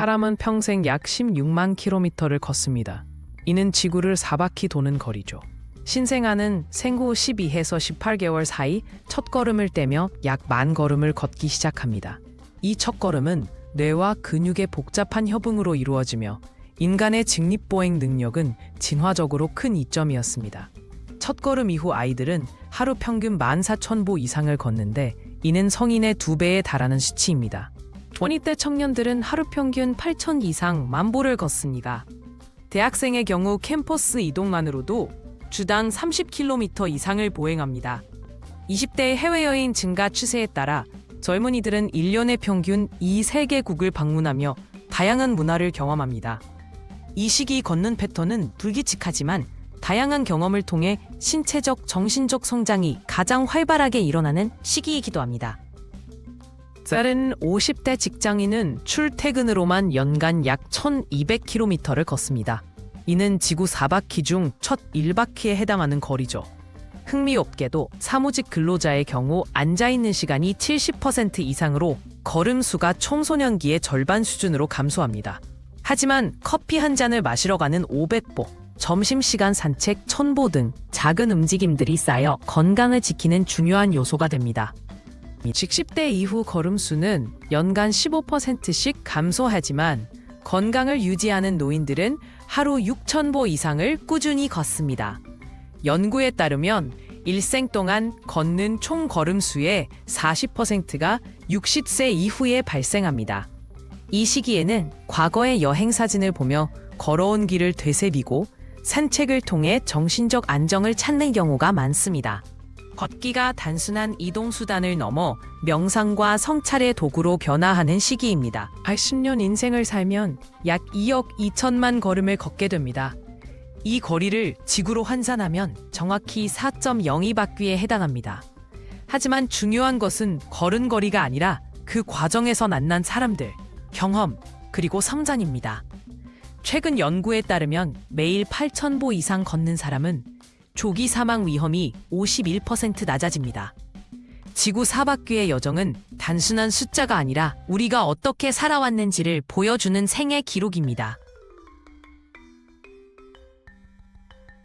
사람은 평생 약 16만 킬로미터를 걷습니다. 이는 지구를 4바퀴 도는 거리죠. 신생아는 생후 12에서 18개월 사이 첫 걸음을 떼며 약 만 걸음을 걷기 시작합니다. 이 첫 걸음은 뇌와 근육의 복잡한 협응으로 이루어지며 인간의 직립보행 능력은 진화적으로 큰 이점이었습니다. 첫 걸음 이후 아이들은 하루 평균 14,000보 이상을 걷는데 이는 성인의 두 배에 달하는 수치입니다. 20대 청년들은 하루 평균 8,000 이상 만보를 걷습니다. 대학생의 경우 캠퍼스 이동만으로도 주당 30km 이상을 보행합니다. 20대의 해외여행 증가 추세에 따라 젊은이들은 1년에 평균 이 세계국을 방문하며 다양한 문화를 경험합니다. 이 시기 걷는 패턴은 불규칙하지만 다양한 경험을 통해 신체적, 정신적 성장이 가장 활발하게 일어나는 시기이기도 합니다. 다른 50대 직장인은 출퇴근으로만 연간 약 1200km를 걷습니다. 이는 지구 4바퀴 중 첫 1바퀴에 해당하는 거리죠. 흥미롭게도 사무직 근로자의 경우 앉아있는 시간이 70% 이상으로 걸음수가 청소년기의 절반 수준으로 감소합니다. 하지만 커피 한 잔을 마시러 가는 500보, 점심시간 산책 1000보 등 작은 움직임들이 쌓여 건강을 지키는 중요한 요소가 됩니다. 60대 이후 걸음수는 연간 15%씩 감소하지만 건강을 유지하는 노인들은 하루 6,000보 이상을 꾸준히 걷습니다. 연구에 따르면 일생 동안 걷는 총 걸음수의 40%가 60세 이후에 발생합니다. 이 시기에는 과거의 여행 사진을 보며 걸어온 길을 되새비고 산책을 통해 정신적 안정을 찾는 경우가 많습니다. 걷기가 단순한 이동수단을 넘어 명상과 성찰의 도구로 변화하는 시기입니다. 80년 인생을 살면 약 2억 2천만 걸음을 걷게 됩니다. 이 거리를 지구로 환산하면 정확히 4.02바퀴에 해당합니다. 하지만 중요한 것은 걸은 거리가 아니라 그 과정에서 만난 사람들, 경험, 그리고 성장입니다. 최근 연구에 따르면 매일 8,000보 이상 걷는 사람은 조기 사망 위험이 51% 낮아집니다. 지구 사바퀴의 여정은 단순한 숫자가 아니라 우리가 어떻게 살아왔는지를 보여주는 생애 기록입니다.